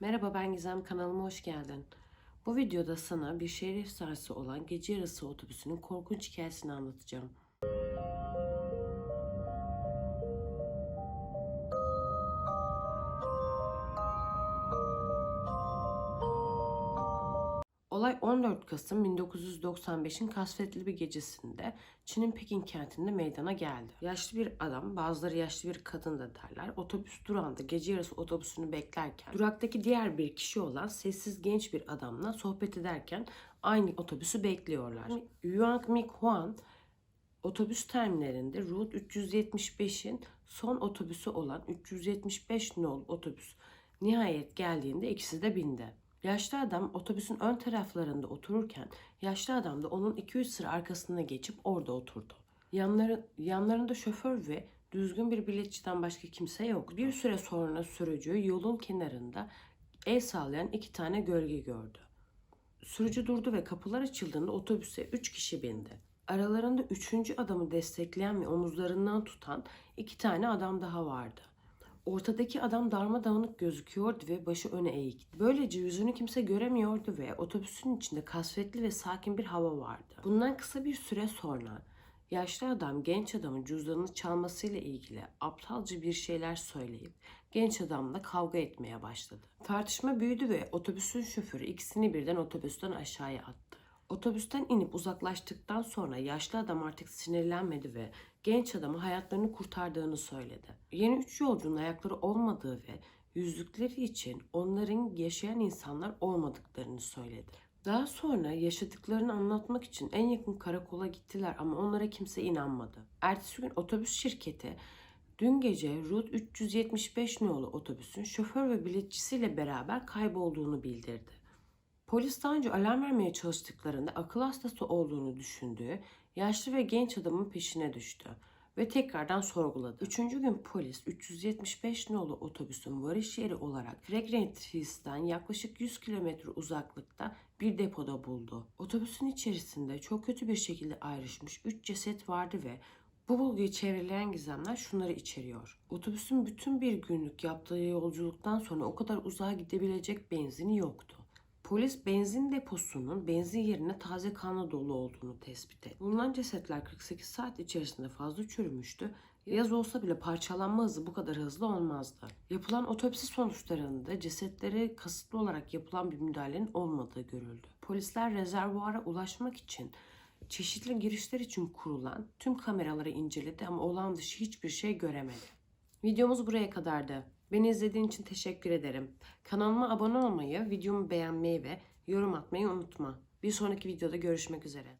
Merhaba ben Gizem kanalıma hoş geldin. Bu videoda sana bir şehir efsanesi olan gece yarısı otobüsünün korkunç hikayesini anlatacağım. Olay 14 Kasım 1995'in kasvetli bir gecesinde Çin'in Pekin kentinde meydana geldi. Yaşlı bir adam, bazıları yaşlı bir kadın da derler, otobüs durağında gece yarısı otobüsünü beklerken duraktaki diğer bir kişi olan sessiz genç bir adamla sohbet ederken aynı otobüsü bekliyorlar. Yuan Mi Huan otobüs terminalinde Route 375'in son otobüsü olan 375 nol otobüs nihayet geldiğinde ikisi de bindi. Yaşlı adam otobüsün ön taraflarında otururken yaşlı adam da onun 2-3 sıra arkasına geçip orada oturdu. Yanları, yanlarında şoför ve düzgün bir biletçiden başka kimse yok. Bir süre sonra sürücü yolun kenarında el sallayan iki tane gölge gördü. Sürücü durdu ve kapılar açıldığında otobüse 3 kişi bindi. Aralarında üçüncü adamı destekleyen ve omuzlarından tutan iki tane adam daha vardı. Ortadaki adam darmadağınık gözüküyordu ve başı öne eğikti. Böylece yüzünü kimse göremiyordu ve otobüsün içinde kasvetli ve sakin bir hava vardı. Bundan kısa bir süre sonra yaşlı adam genç adamın cüzdanını çalmasıyla ilgili aptalca bir şeyler söyleyip genç adamla kavga etmeye başladı. Tartışma büyüdü ve otobüsün şoförü ikisini birden otobüsten aşağıya attı. Otobüsten inip uzaklaştıktan sonra yaşlı adam artık sinirlenmedi ve genç adama hayatlarını kurtardığını söyledi. Yeni üç yolcunun ayakları olmadığı ve yüzlükleri için onların yaşayan insanlar olmadıklarını söyledi. Daha sonra yaşadıklarını anlatmak için en yakın karakola gittiler ama onlara kimse inanmadı. Ertesi gün otobüs şirketi dün gece Route 375 nolu otobüsün şoför ve biletçisiyle beraber kaybolduğunu bildirdi. Polis daha önce alarm vermeye çalıştıklarında akıl hastası olduğunu düşündüğü yaşlı ve genç adamın peşine düştü ve tekrardan sorguladı. Üçüncü gün polis 375 nolu otobüsün varış yeri olarak Fragrantis'ten yaklaşık 100 kilometre uzaklıkta bir depoda buldu. Otobüsün içerisinde çok kötü bir şekilde ayrışmış 3 ceset vardı ve bu bulguyu çevreleyen gizemler şunları içeriyor. Otobüsün bütün bir günlük yaptığı yolculuktan sonra o kadar uzağa gidebilecek benzini yoktu. Polis benzin deposunun benzin yerine taze kanla dolu olduğunu tespit etti. Bulunan cesetler 48 saat içerisinde fazla çürümüştü. Yaz olsa bile parçalanma hızı bu kadar hızlı olmazdı. Yapılan otopsi sonuçlarında cesetlere kasıtlı olarak yapılan bir müdahalenin olmadığı görüldü. Polisler rezervuara ulaşmak için çeşitli girişler için kurulan tüm kameraları inceledi ama olağan dışı hiçbir şey göremedi. Videomuz buraya kadardı. Beni izlediğin için teşekkür ederim. Kanalıma abone olmayı, videomu beğenmeyi ve yorum atmayı unutma. Bir sonraki videoda görüşmek üzere.